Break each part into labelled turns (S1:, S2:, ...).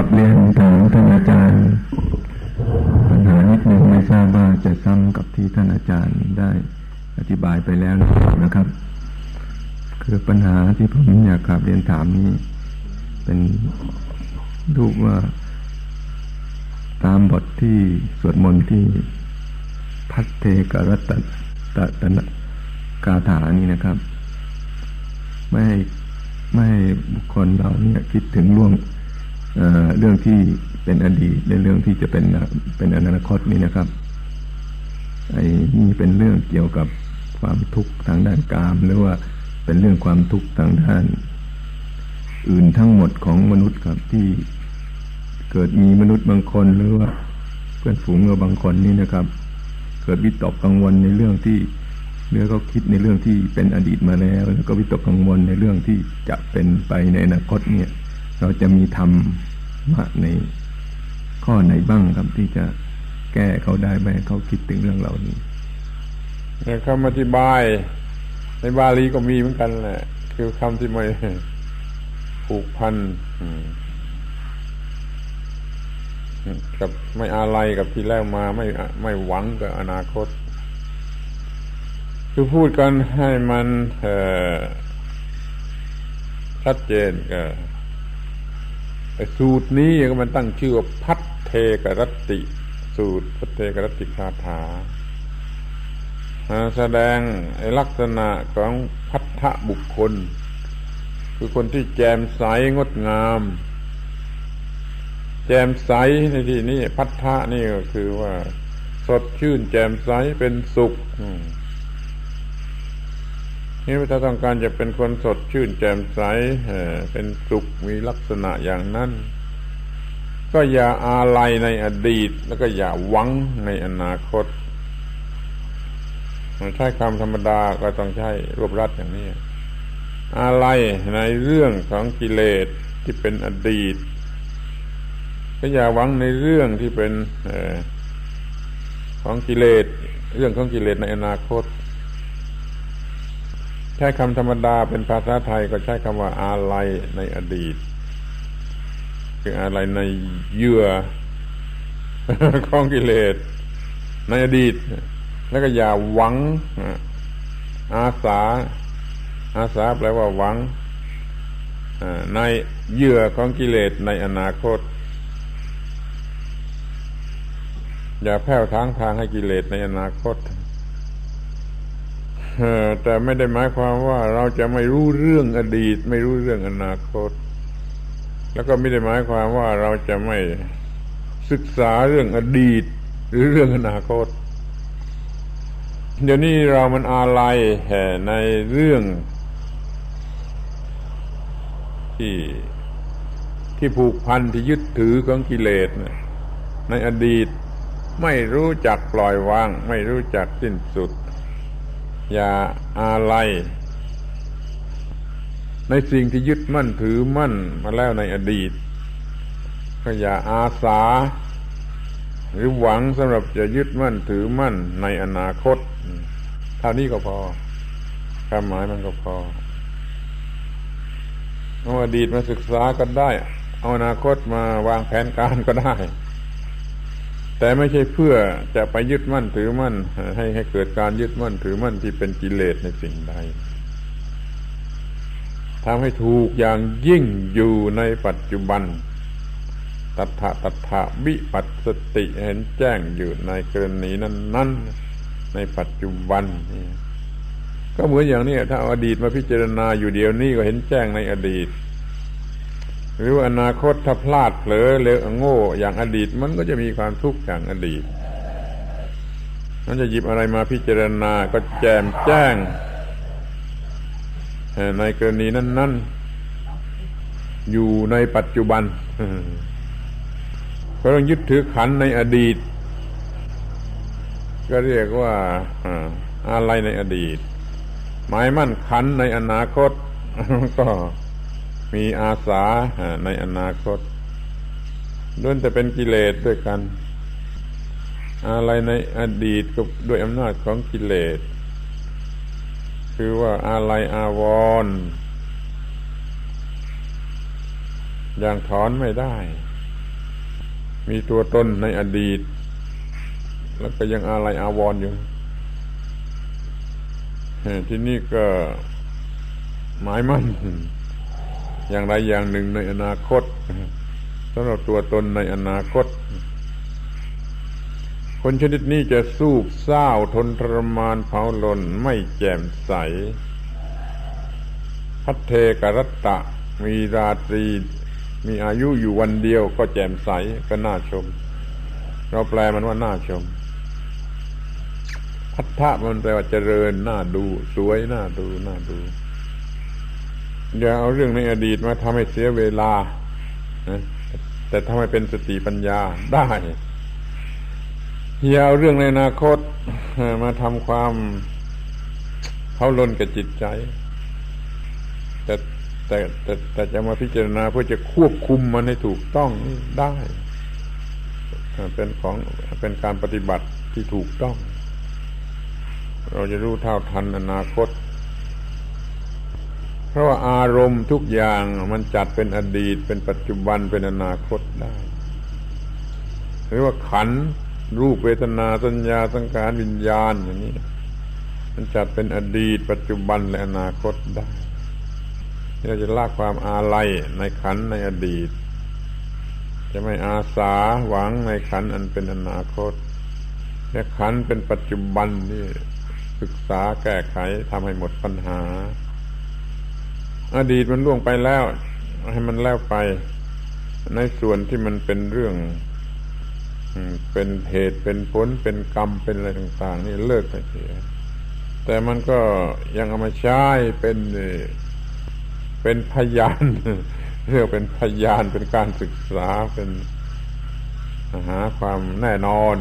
S1: กับเรียนถามท่านอาจารย์ ปัญหานิดหนึ่งไม่ทราบว่าจะซ้ำกับที่ท่านอาจารย์ได้อธิบายไปแล้วนะครับ คือปัญหาที่ผมอยากกลับเรียนถามนี้ เป็นรูปว่า ตามบทที่สวดมนต์ที่พัทเทกรัตตตนกาถานี้นะครับ ไม่ให้ไม่ให้บุคคลเราเนี่ยคิดถึงเรื่อง เรื่องที่เป็นอดีตในเรื่องที่จะเป็นเป็นอนาคตนี้นะครับ ไอ้นี่เป็นเรื่องเกี่ยวกับความทุกข์ทางด้านกาม หรือว่าเป็นเรื่องความทุกข์ทางด้าน อื่นทั้งหมดของมนุษย์ครับที่เกิดมีมนุษย์บางคนหรือว่าเพื่อนฝูงเราบางคนนี่นะครับ เกิดวิตกกังวลในเรื่องที่เรือเขาคิดในเรื่องที่เป็นอดีตมาแล้ว แล้วก็วิตกกังวลในเรื่องที่จะเป็นไปในอนาคตเนี่ย เราจะมีธรรมะในข้อไหนบ้างครับที่จะแก้เขาได้ไหมเขาคิดถึงเรื่องเหล่านี้
S2: คำอธิบายในบาลีก็มีเหมือนกันแหละ คือคำที่ไม่ผูกพันกับไม่อะไรกับที่แล้วมาไม่ไม่หวังกับอนาคต คือพูดกันให้มันชัดเจนก็ สูตรนี้มันตั้งชื่อว่าพัทเทกรติ สูตรพัทเทกรติคาถาแสดงลักษณะของพัทธบุคคล คือคนที่แจ่มใสงดงาม แจ่มใสในที่นี้พัทธะนี่ก็คือว่า สดชื่นแจ่มใสเป็นสุข นี่ถ้าต้องการจะเป็นคนสดชื่นแจ่มใสเป็นสุขมีลักษณะอย่างนั้น ก็อย่าอาลัยในอดีต แล้วก็อย่าหวังในอนาคตใช้คำธรรมดาก็ต้องใช้รวบรัดอย่างนี้ อะไรในเรื่องของกิเลสที่เป็นอดีต ก็อย่าหวังในเรื่องที่เป็นอของกิเลส เรื่องของกิเลสในอนาคต ใช้คำธรรมดาเป็นภาษาไทยก็ใช้คำว่าอาลัยในอดีต คืออาลัยในเยื่อของกิเลสในอดีต แล้วก็อย่าหวัง อาสา อาสาแปลว่าหวังในเยื่อของกิเลสในอนาคต อย่าแผ่วทางทางให้กิเลสในอนาคต แต่ไม่ได้หมายความว่าเราจะไม่รู้เรื่องอดีต ไม่รู้เรื่องอนาคต แล้วก็ไม่ได้หมายความว่าเราจะไม่ศึกษาเรื่องอดีต หรือเรื่องอนาคต เดี๋ยวนี้เรามันอาลัยแห่ในเรื่องที่ที่ผูกพันที่ยึดถือของกิเลสในอดีตไม่รู้จักปล่อยวาง ไม่รู้จักสิ้นสุด อย่าอาลัยในสิ่งที่ยึดมั่นถือมั่นมาแล้วในอดีต ก็อย่าอาสา หรือหวังสำหรับจะยึดมั่นถือมั่นในอนาคตเท่านี้ก็พอความหมายมันก็พอเอาอดีตมาศึกษาก็ได้ เอาอนาคตมาวางแผนการก็ได้ แต่ไม่ใช่เพื่อจะไปยึดมั่นถือมั่น ให้ให้เกิดการยึดมั่นถือมั่นที่เป็นกิเลสในสิ่งใดทำให้ถูกอย่างยิ่งอยู่ในปัจจุบัน ตัทธะตัทธะวิปัสสติเห็นแจ้งอยู่ในกรณีนั้นนั้นในปัจจุบันนี่ก็เหมือนอย่างนี้ถ้าอาดีตมาพิจารณาอยู่เดียวนี้ก็เห็นแจ้งในอดีต หรือว่าอนาคตถ้าพลาดเผลอเลวโง่ อย่างอดีตมันก็จะมีความทุกข์อย่างอดีตมันจะหยิบอะไรมาพิจารณาก็แจมแจ้งในกรณีนั้น ๆ อยู่ในปัจจุบันก็ต้องยึดถือขันในอดีต ก็เรียกว่าอะไรในอดีต หมายมั่นขันในอนาคตก็ มีอาสาในอนาคตล้วนแต่เป็นกิเลสด้วยกัน อะไรในอดีตก็ด้วยอำนาจของกิเลส คือว่าอะไรอาวรอย่างถอนไม่ได้ มีตัวตนในอดีต แล้วก็ยังอะไรอาวรณ์อยู่ที่นี่ก็หมายมั่น อย่างไรอย่างหนึ่งในอนาคตสำหรับตัวตนในอนาคต คนชนิดนี้จะสู้เศร้าทนทรมานเผาลนไม่แจ่มใส พัทเทกรัตตะ มีราตรี มีอายุอยู่วันเดียวก็แจ่มใสก็น่าชม เราแปลมันว่าน่าชม พัทธะมันแปลว่าเจริญน่าดู สวยน่าดูน่าดู อย่าเอาเรื่องในอดีตมาทำให้เสียเวลาแต่ทำให้เป็นสติปัญญาได้อย่าเอาเรื่องในอนาคตมาทำความเขาลนกับจิตใจ แต่แต่แต่แต่จะมาพิจารณาเพื่อจะควบคุมมันให้ถูกต้องได้เป็นของเป็นการปฏิบัติที่ถูกต้อง เราจะรู้เท่าทันอนาคต ราะว่าอารมณ์ทุกอย่างมันจัดเป็นอดีต เป็นปัจจุบันเป็นอนาคตได้หรือว่าขันรูปเวทนาสัญญาสังขารวิญญาณอย่างนี้ มันจัดเป็นอดีต ปัจจุบันและอนาคตได้เราจะลากความอาลัยในขันในอดีต จะไม่อาสาหวังในขันอันเป็นอนาคตและขันเป็นปัจจุบันนี่ศึกษาแก้ไขทำให้หมดปัญหา อดีตมันล่วงไปแล้ว ให้มันแล้วไป ในส่วนที่มันเป็นเรื่องเป็นเหตุเป็นผลเป็นกรรมเป็นอะไรต่าง ๆ นี่เลิกไปเสียแต่มันก็ยังเอามาใช้เป็นเป็นพยานเรียกเป็นพยานเป็นการศึกษาเป็นหาความแน่นอน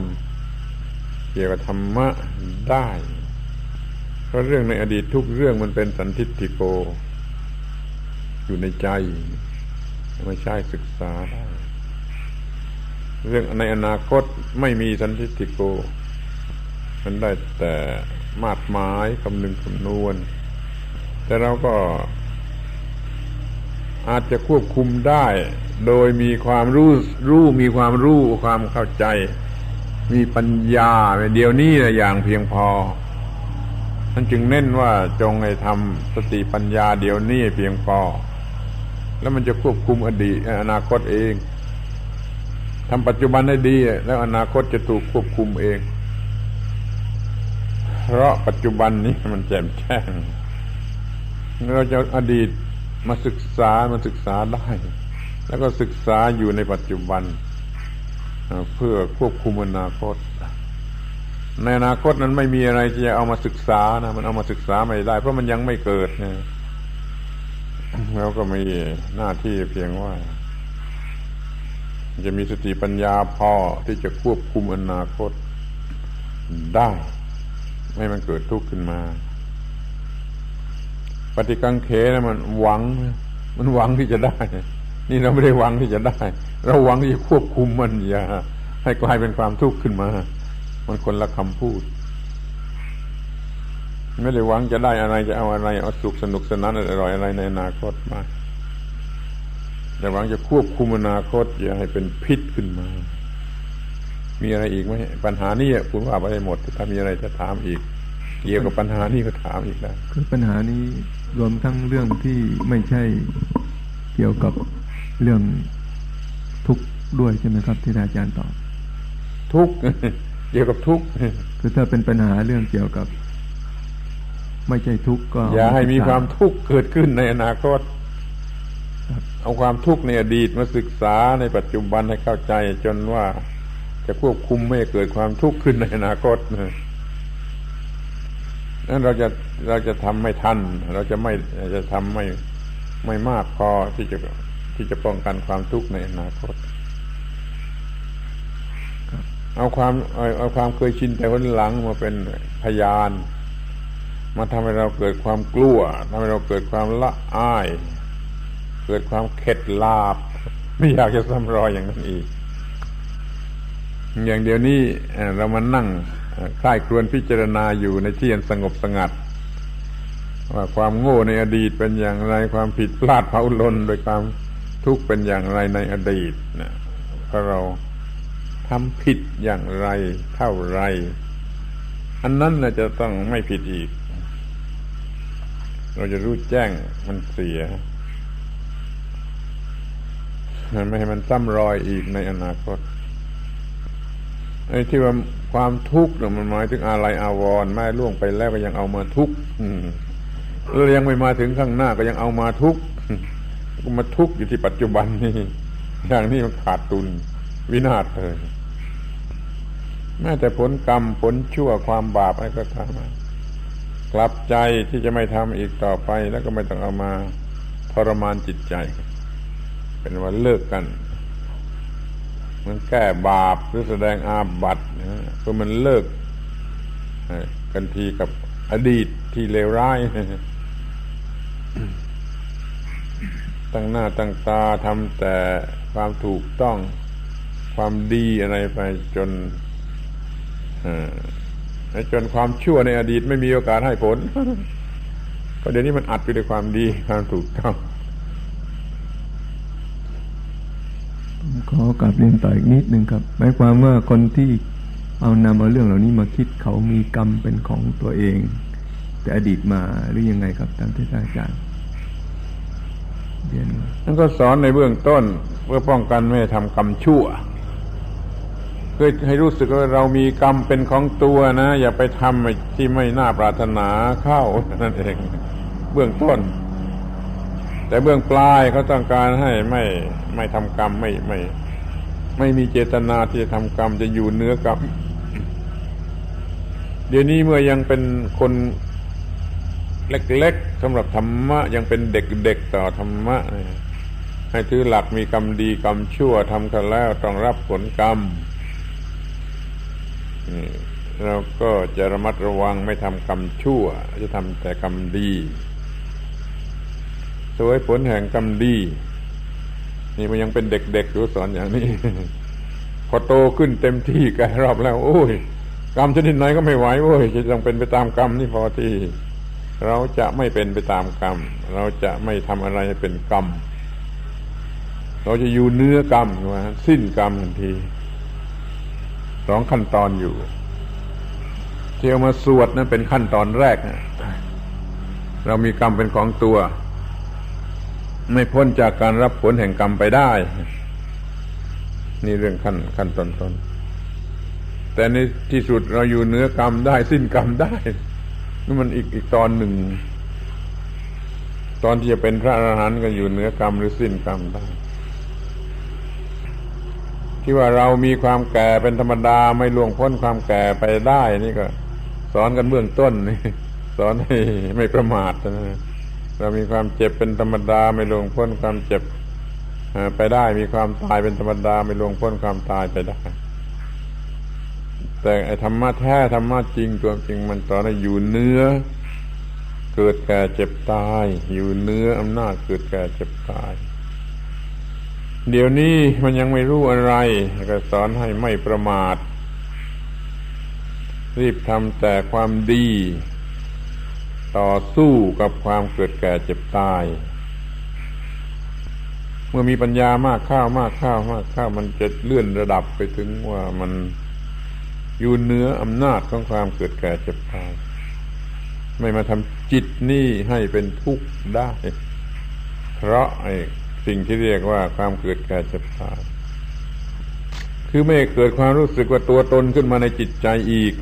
S2: เกี่ยวกับธรรมะได้ เพราะเรื่องในอดีตทุกเรื่องมันเป็นสันทิฏฐิโก อยู่ในใจไม่ใช่ศึกษาได้เรื่องในอนาคตไม่มีสันติติโก มันได้แต่มาดหมายคำนึงคำนวณ แต่เราก็อาจจะควบคุมได้ โดยมีความรู้รู้มีความรู้ความเข้าใจ มีปัญญาเดียวนี้อย่างเพียงพอท่านจึงเน้นว่าจงให้ทำสติปัญญาเดียวนี้เพียงพอ แล้วมันจะควบคุมอดีตอนาคตเองทำปัจจุบันได้ดี แล้วอนาคตจะถูกควบคุมเอง เพราะปัจจุบันนี้มันแจ่มแจ้งเราจะอดีตมาศึกษามาศึกษาได้ แล้วก็ศึกษาอยู่ในปัจจุบัน เพื่อควบคุมอนาคต ในอนาคตนั้นไม่มีอะไรที่จะเอามาศึกษานะมันเอามาศึกษาไม่ได้ เพราะมันยังไม่เกิดนะ แล้วก็มีหน้าที่เพียงว่า จะมีสติปัญญาพอที่จะควบคุมอนาคตได้ ไม่มันเกิดทุกข์ขึ้นมา ปฏิกังเขนะมันหวัง มันหวังที่จะได้ นี่เราไม่ได้หวังที่จะได้ เราหวังที่จะควบคุมมันอย่าให้กลายเป็นความทุกข์ขึ้นมา มันคนละคำพูด ไม่ได้หวังจะได้อะไรจะเอาอะไรเอาสุขสนุกสนานอร่อยอะไรในอนาคตมาแต่หวังจะควบคุมอนาคตอย่าให้เป็นพิษขึ้นมา มีอะไรอีกไหมปัญหานี้คุณว่าไปได้หมด ถ้ามีอะไรจะถามอีก เกี่ยวกับปัญหานี้ก็ถามอีกได้
S1: คือปัญหานี้รวมทั้งเรื่องที่ไม่ใช่เกี่ยวกับเรื่องทุกข์ด้วยใช่ไหมครับที่อาจารย์ตอบ
S2: ทุกข์เกี่ยวกับทุกข์
S1: คือถ้าเป็นปัญหาเรื่องเกี่ยวกับ ไม่ใช่ทุกข์ก็
S2: อย่าให้มีความทุกข์เกิดขึ้นในอนาคต เอาความทุกข์ในอดีตมาศึกษาในปัจจุบันให้เข้าใจ จนว่าจะควบคุมไม่เกิดความทุกข์ขึ้นในอนาคตนั้นเราจะเราจะทำไม่ทัน เราจะไม่จะทำไม่ไม่มากพอที่จะที่จะป้องกันความทุกข์ในอนาคตเอาความเอาความเคยชินแต่วันหลังมาเป็นพยาน มาทำให้เราเกิดความกลัวทำให้เราเกิดความละอาย เกิดความเข็ดลาบ ไม่อยากจะซ้ำรอยอย่างนั้นอีก อย่างเดียวนี้เรามานั่งคลายครวนพิจารณาอยู่ในที่อันสงบสงัด ว่าความโง่ในอดีตเป็นอย่างไร ความผิดพลาดเผาลนโดยความทุกข์เป็นอย่างไรในอดีตนะเพราะเราทำผิดอย่างไรเท่าไร อันนั้นจะต้องไม่ผิดอีก เราจะรู้แจ้งมันเสียไม่ให้มันซ้ำรอยอีกในอนาคตไอ้ที่ว่าความทุกข์เนี่ยมันหมายถึงอะไรอาวรณ์ไม่ล่วงไปแล้วก็ยังเอามาทุกข์แล้วยังไม่มาถึงข้างหน้าก็ยังเอามาทุกข์ก็มาทุกข์อยู่ที่ปัจจุบันนี่อย่างนี้มันขาดตุนวินาศเลยแม้แต่ผลกรรมผลชั่วความบาปอะไรก็ทำ กลับใจที่จะไม่ทำอีกต่อไป แล้วก็ไม่ต้องเอามาทรมานจิตใจ เป็นวันเลิกกัน มันแก้บาปหรือแสดงอาบัติเพื่อมันเลิกกันทีกับอดีตที่เลวร้ายตั้งหน้าตั้งตาทำแต่ความถูกต้องความดีอะไรไปจน จนความชั่วในอดีตไม่มีโอกาสให้ผลก็เดี๋ยวนี้มันอัดไปด้วยความดีความถูกต้อง
S1: ขอกลับเรียนต่ออีกนิดหนึ่งครับหมายความว่าคนที่เอานำเอาเรื่องเหล่านี้มาคิดเขามีกรรมเป็นของตัวเอง แต่อดีตมาหรือยังไงครับตามที่อาจารย์
S2: เรียนนั่นก็สอนในเบื้องต้นเพื่อป้องกันไม่ให้ทำกรรมชั่ว เพื่อให้รู้สึกว่าเรามีกรรมเป็นของตัวนะ อย่าไปทำที่ไม่น่าปรารถนาเข้านั่นเอง เบื้องต้น แต่เบื้องปลายเขาต้องการให้ไม่ไม่ทำกรรมไม่ไม่ ไม่มีเจตนาที่จะทำกรรมจะอยู่เนื้อกรรมเดี๋ยวนี้เมื่อยังเป็นคนเล็กๆสำหรับธรรมะ ยังเป็นเด็กๆต่อธรรมะให้ถือหลักมีกรรมดีกรรมชั่วทำกันแล้วต้องรับผลกรรม เราก็จะระมัดระวังไม่ทำกรรมชั่ว จะทำแต่กรรมดีสวยผลแห่งกรรมดี นี่มันยังเป็นเด็กๆดูสอนอย่างนี้ พอโตขึ้นเต็มที่แกรอบแล้ว โอ้ย กรรมชนิดไหนก็ไม่ไหวโอ้ยจะต้องเป็นไปตามกรรมนี่พอที่ เราจะไม่เป็นไปตามกรรม เราจะไม่ทำอะไรเป็นกรรม เราจะอยู่เนื้อกรรมว่าสิ้นกรรมทันที สองขั้นตอนอยู่เที่ยวมาสวดนั้นเป็นขั้นตอนแรกนะเรามีกรรมเป็นของตัว ไม่พ้นจากการรับผลแห่งกรรมไปได้ นี่เรื่องขั้นขั้นตอนตอนแต่ในที่สุดเราอยู่เนื้อกรรมได้สิ้นกรรมได้นี่มันอีกอีกตอนหนึ่ง ตอนที่จะเป็นพระอรหันต์ก็อยู่เนื้อกรรมหรือสิ้นกรรมได้ ที่ว่าเรามีความแก่เป็นธรรมดาไม่ล่วงพ้นความแก่ไปได้ นี่ก็ สอนกันเบื้องต้นนี่สอนให้ไม่ประมาทนะเรามีความเจ็บเป็นธรรมดาไม่ล่วงพ้นความเจ็บไปได้ มีความตายเป็นธรรมดาไม่ล่วงพ้นความตายไปได้ แต่ไอธรรมะแท้ธรรมะจริงตัวจริงมันตอนนี้อยู่เนื้อ เกิดแก่เจ็บตาย อยู่เนื้ออำนาจเกิดแก่เจ็บตาย เดี๋ยวนี้มันยังไม่รู้อะไร ก็สอนให้ไม่ประมาท รีบทำแต่ความดี ต่อสู้กับความเกิดแก่เจ็บตาย เมื่อมีปัญญามากข้าวมากข้าวมากข้าวมันจะเลื่อนระดับไปถึงว่ามันอยู่เหนืออำนาจของความเกิดแก่เจ็บตาย ไม่มาทำจิตนี่ให้เป็นทุกข์ได้ เพราะไอ้ สิ่งที่เรียกว่าความเกิดแก่เจ็บตายคือไม่เกิดความรู้สึกว่าตัวตนขึ้นมาในจิตใจอีก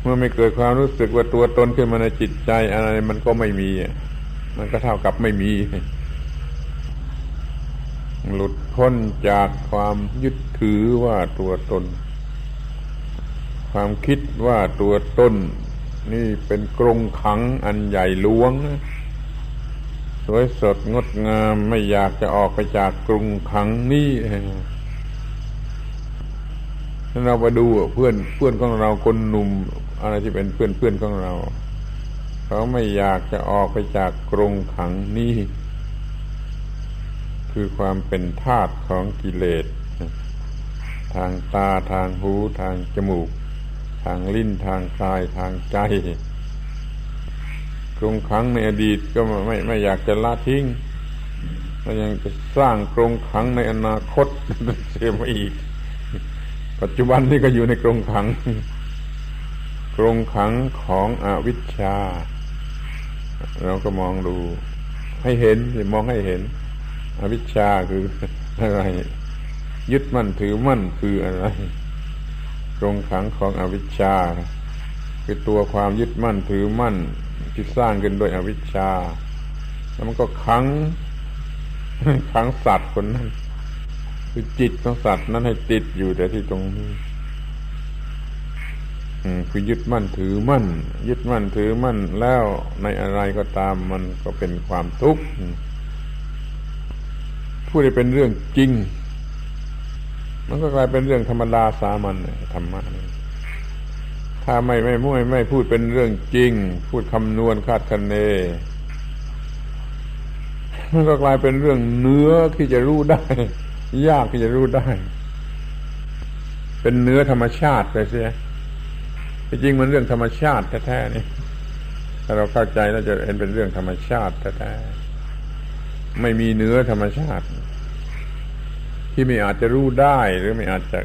S2: เมื่อไม่เกิดความรู้สึกว่าตัวตนขึ้นมาในจิตใจอะไรมันก็ไม่มีมันก็เท่ากับไม่มี หลุดพ้นจากความยึดถือว่าตัวตน ความคิดว่าตัวตนนี่เป็นกรงขังอันใหญ่หลวงนะ สวยสดงดงามไม่อยากจะออกไปจากกรุงขังนี่เราไปดูเพื่อนเพื่อนของเราคนหนุ่มอะไรที่เป็นเพื่อนเพื่อนของเรา เขาไม่อยากจะออกไปจากกรงขังนี่คือความเป็นธาตุของกิเลส ทางตาทางหูทางจมูก ทางลิ้นทางกายทางใจ กรงขังในอดีตก็ไม่ไม่อยากจะละทิ้งมันยังจะสร้างกรงขังในอนาคตเสียมาอีก ปัจจุบันนี่ก็อยู่ในกรงขัง กรงขังของอวิชชา เราก็มองดู ให้เห็นมองให้เห็น อวิชชาคืออะไร ยึดมั่นถือมั่นคืออะไร กรงขังของอวิชชา คือตัวความยึดมั่นถือมั่น ที่สร้างขึ้นโดยอวิชชา แล้วมันก็ขังขังสัตว์คนนั้นคือจิตของสัตว์นั้นให้ติดอยู่แต่ที่ตรงนี้คือยึดมั่นถือมั่น ยึดมั่นถือมั่นแล้วในอะไรก็ตามมันก็เป็นความทุกข์ผู้ที่เป็นเรื่องจริง มันก็กลายเป็นเรื่องธรรมดาสามัญธรรมะ ถ้าไม่ไม่ไม่ไม่พูดเป็นเรื่องจริง พูดคำนวณคาดคะเน มันก็กลายเป็นเรื่องเนื้อที่จะรู้ได้ ยากที่จะรู้ได้ เป็นเนื้อธรรมชาติไปเสียจริงมันเรื่องธรรมชาติแท้ๆนี่ถ้าเราเข้าใจแล้วจะเห็นเป็นเรื่องธรรมชาติแท้ๆไม่มีเนื้อธรรมชาติ ที่ไม่อาจจะรู้ได้หรือไม่อาจจะ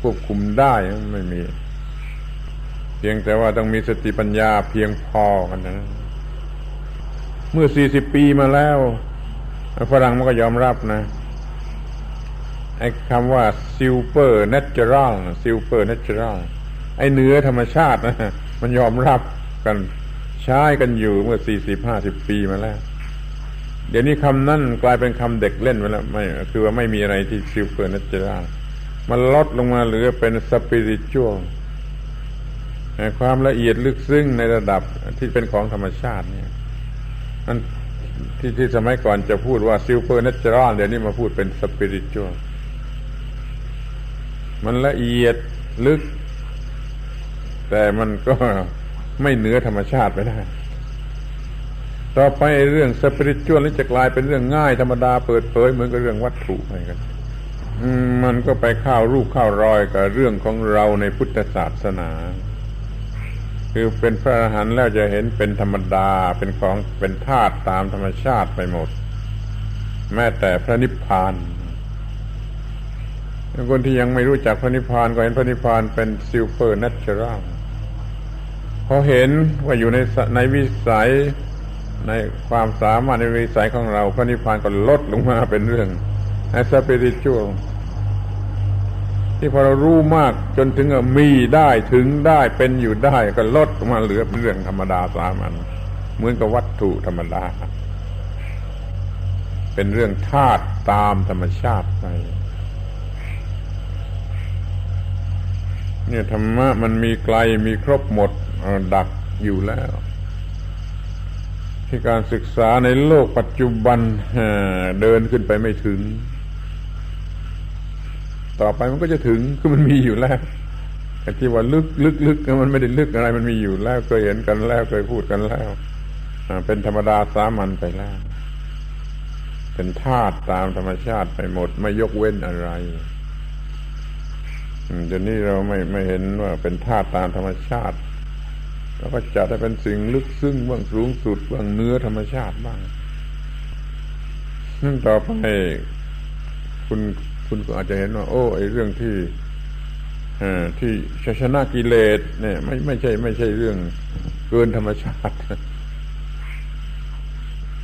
S2: ควบคุมได้ไม่มี เพียงแต่ว่าต้องมีสติปัญญาเพียงพอกันนะเมื่อสี่สิบปีมาแล้วฝรั่งมันก็ยอมรับนะไอ้คำว่า super natural super natural ไอ้เนื้อธรรมชาตินะมันยอมรับกันใช้กันอยู่เมื่อสี่สิบห้าสิบปีมาแล้ว เดี๋ยวนี้คำนั้นกลายเป็นคำเด็กเล่นไปแล้วไม่คือว่าไม่มีอะไรที่ super natural มันลดลงมาเหลือเป็น spiritual ความละเอียดลึกซึ้งในระดับที่เป็นของธรรมชาติเนี่ยนั่นที่ที่สมัยก่อนจะพูดว่าซิลเปอร์เนเจอรัลเดี๋ยวนี้มาพูดเป็นสปิริตชัวมันละเอียดลึก แต่มันก็ไม่เหนือธรรมชาติไปได้ ต่อไปเรื่องสปิริตชัวนี่จะกลายเป็นเรื่องง่ายธรรมดาเปิดเผยเหมือนกับเรื่องวัตถุไปกันมันก็ไปเข้ารูปเข้ารอยกับเรื่องของเราในพุทธศาสนา คือเป็นพระอรหันต์แล้วจะเห็นเป็นธรรมดาเป็นของเป็นธาตุตามธรรมชาติไปหมด แม้แต่พระนิพพานคนที่ยังไม่รู้จักพระนิพพานก็เห็นพระนิพพานเป็นซิลเฟอร์นัชเชอรัลพอเห็นว่าอยู่ในในวิสัยในความสามารถในวิสัยของเรา พระนิพพานก็ลดลงมาเป็นเรื่องแอสเปริจูว ที่พอเรารู้มากจนถึงมีได้ถึงได้เป็นอยู่ได้ก็ลดมาเหลือเป็นเรื่องธรรมดาสามัญเหมือนกับวัตถุธรรมดา เป็นเรื่องธาตุตามธรรมชาติไปเนี่ยธรรมะมันมีไกลมีครบหมดดักอยู่แล้ว ที่การศึกษาในโลกปัจจุบันเดินขึ้นไปไม่ถึง ต่อไปมันก็จะถึงคือมันมีอยู่แล้วที่ว่าลึกลึกลึกมันไม่ได้ลึกอะไร มันมีอยู่แล้วเคยเห็นกันแล้วเคยพูดกันแล้วเป็นธรรมดาสามัญไปแล้ว เป็นธาตุตามธรรมชาติไปหมด ไม่ยกเว้นอะไรเดี๋ยวนี้เราไม่ไม่เห็นว่าเป็นธาตุตามธรรมชาติเราก็จัดให้เป็นสิ่งลึกซึ้งบ้างสูงสุดบ้างเนื้อธรรมชาติบ้างนั่นต่อไปคุณ คุณก็อาจจะเห็นว่า โอ้ไอเรื่องที่ที่ชชนะกิเลสเนี่ย ไม่ไม่ใช่ ไม่ใช่เรื่องเกินธรรมชาติ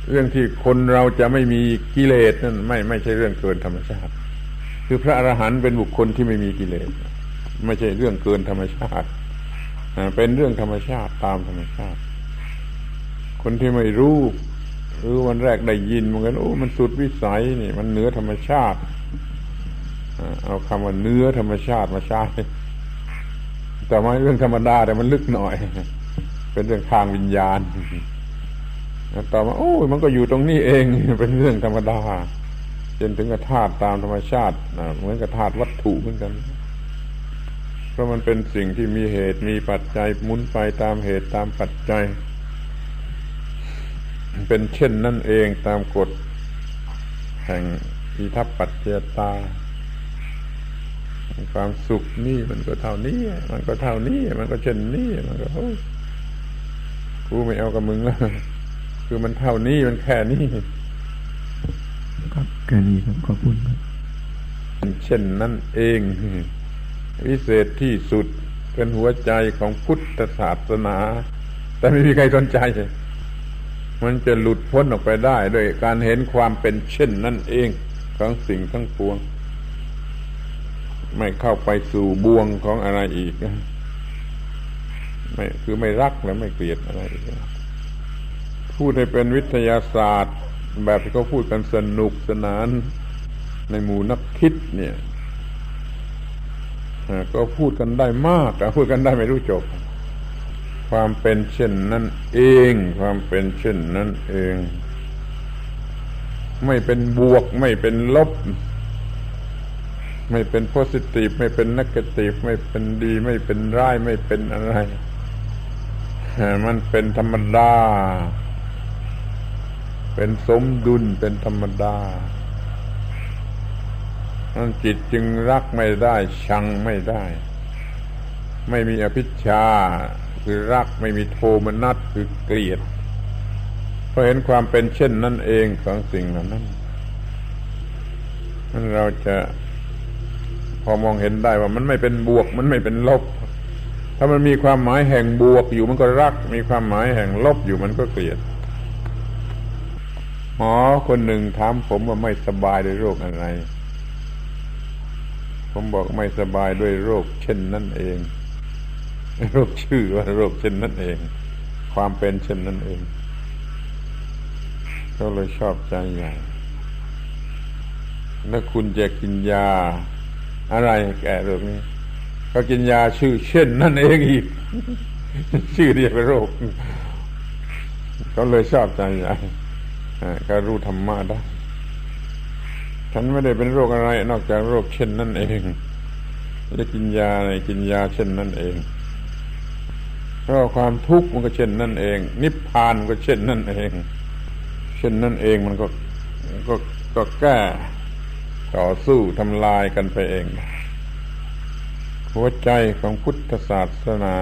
S2: เรื่องที่คนเราจะไม่มีกิเลสนั่นไม่ไม่ใช่เรื่องเกินธรรมชาติ คือพระอรหันต์เป็นบุคคลที่ไม่มีกิเลส ไม่ใช่เรื่องเกินธรรมชาติเป็นเรื่องธรรมชาติตามธรรมชาติ คนที่ไม่รู้หรือวันแรกได้ยินมันกันโอ้ มันสุดวิสัยนี่ มันเหนือธรรมชาติ เอาคำว่าเนื้อธรรมชาติมาใช้แต่ไม่เรื่องธรรมดาแต่มันลึกหน่อย เป็นเรื่องทางวิญญาณต่อมาโอ้ยมันก็อยู่ตรงนี้เองเป็นเรื่องธรรมดาจนถึงกับธาตุตามธรรมชาติเหมือนกับธาตุวัตถุเหมือนกัน เพราะมันเป็นสิ่งที่มีเหตุมีปัจจัยหมุนไปตามเหตุตามปัจจัย เป็นเช่นนั่นเองตามกฎแห่งอิทัปปัจเจตา ความสุขนี่มันก็เท่านี้ มันก็เท่านี้ มันก็เช่นนี้ มันก็โอ้กูไม่เอากับมึงแล้ว คือมันเท่านี้มันแค่นี้
S1: ครับแค่นี้ครับขอบคุณครับ
S2: เช่นนั่นเอง วิเศษที่สุดเป็นหัวใจของพุทธศาสนา แต่ไม่มีใครสนใจ มันจะหลุดพ้นออกไปได้ ด้วยการเห็นความเป็นเช่นนั่นเองของสิ่งทั้งปวง ไม่เข้าไปสู่บ่วงของอะไรอีกไม่คือไม่รักและไม่เกลียดอะไรอีกพูดให้เป็นวิทยาศาสตร์ แบบที่เขาพูดกันสนุกสนาน ในหมู่นักคิดเนี่ยก็พูดกันได้มากแต่พูดกันได้ไม่รู้จบ ความเป็นเช่นนั้นเอง ความเป็นเช่นนั้นเอง ไม่เป็นบวกไม่เป็นลบ ไม่เป็นโพสิทีฟไม่เป็นนักติฟไม่เป็นดี ไม่เป็นร้ายไม่เป็นอะไร มันเป็นธรรมดา เป็นสมดุลเป็นธรรมดานั่นจิตจึงรักไม่ได้ ชังไม่ได้ ไม่มีอภิชาคือรักไม่มีโทมนัสคือเกลียดเพราะเห็นความเป็นเช่นนั่นเองของสิ่งเหล่านั้นนั้นเราจะ พอมองเห็นได้ว่ามันไม่เป็นบวก มันไม่เป็นลบ ถ้ามันมีความหมายแห่งบวกอยู่มันก็รัก มีความหมายแห่งลบอยู่มันก็เกลียดหมอคนหนึ่งถามผมว่าไม่สบายด้วยโรคอะไร ผมบอกไม่สบายด้วยโรค เช่นนั่นเอง โรคชื่อว่าโรคเช่นนั่นเอง ความเป็นเช่นนั่นเองก็เลยชอบใจใหญ่แล้วคุณจะกินยา อะไรแก่โรคนี้ ก็กินยาชื่อเช่นนั่นเองอีก ชื่อเรียกว่าโรคก็เลยชอบใจใหญ่ก็รู้ธรรมะได้ฉันไม่ได้เป็นโรคอะไร นอกจากโรคเช่นนั่นเองจะกินยาอะไรกินยาเช่นนั่นเองเพราะความทุกข์มันก็เช่นนั่นเอง นิพพานมันก็เช่นนั่นเอง เช่นนั่นเองมันก็ก็ก็แก้ ต่อสู้ทำลายกันไปเอง หัวใจของพุทธศาสนา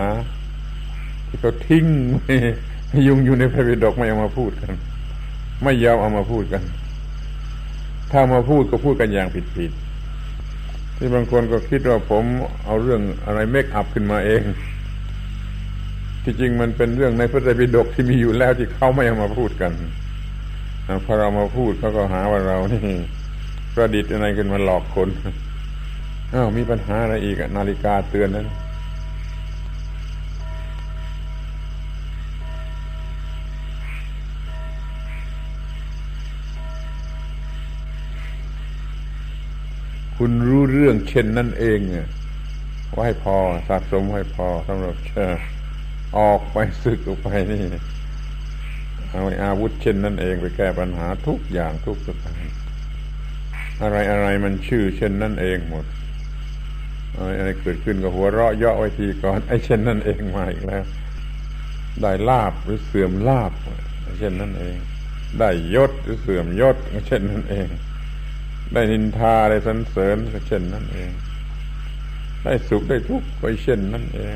S2: ที่เขาทิ้งยุงอยู่ในพระวิดกไม่เอามาพูดกัน ไม่ยอมเอามาพูดกัน ถ้ามาพูดก็พูดกันอย่างผิดๆที่บางคนก็คิดว่าผมเอาเรื่องอะไรเมคอัพขึ้นมาเอง ที่จริงมันเป็นเรื่องในพระไตรปิฎกที่มีอยู่แล้วที่เขาไม่เอามาพูดกันพอเรามาพูดเขาก็หาว่าเรานี่ ประดิษฐ์อะไรขึ้นมาหลอกคนอ้าวมีปัญหาอะไรอีกนาฬิกาเตือนนั้นคุณรู้เรื่องเช่นนั่นเองไว้พอสะสมไว้พอสำหรับเชออกไปศึกออกไปนี่เอาอาวุธเช่นนั่นเองไปแก้ปัญหาทุกอย่างทุกสถาน อะไรอะไรมันชื่อ เช่นนั่นเองหมดอะไรเกิดขึ้นก็หัวเราะเยาะไว้ทีก่อนไอ้เช่นนั่นเองมาอีกแล้ว ได้ลาบหรือเสื่อมลาบเช่นนั่นเอง ได้ยศหรือเสื่อมยศเช่นนั่นเอง ได้นินทาได้สรรเสริญก็เช่นนั่นเอง ได้สุขได้ทุกข์ไปเช่นนั่นเอง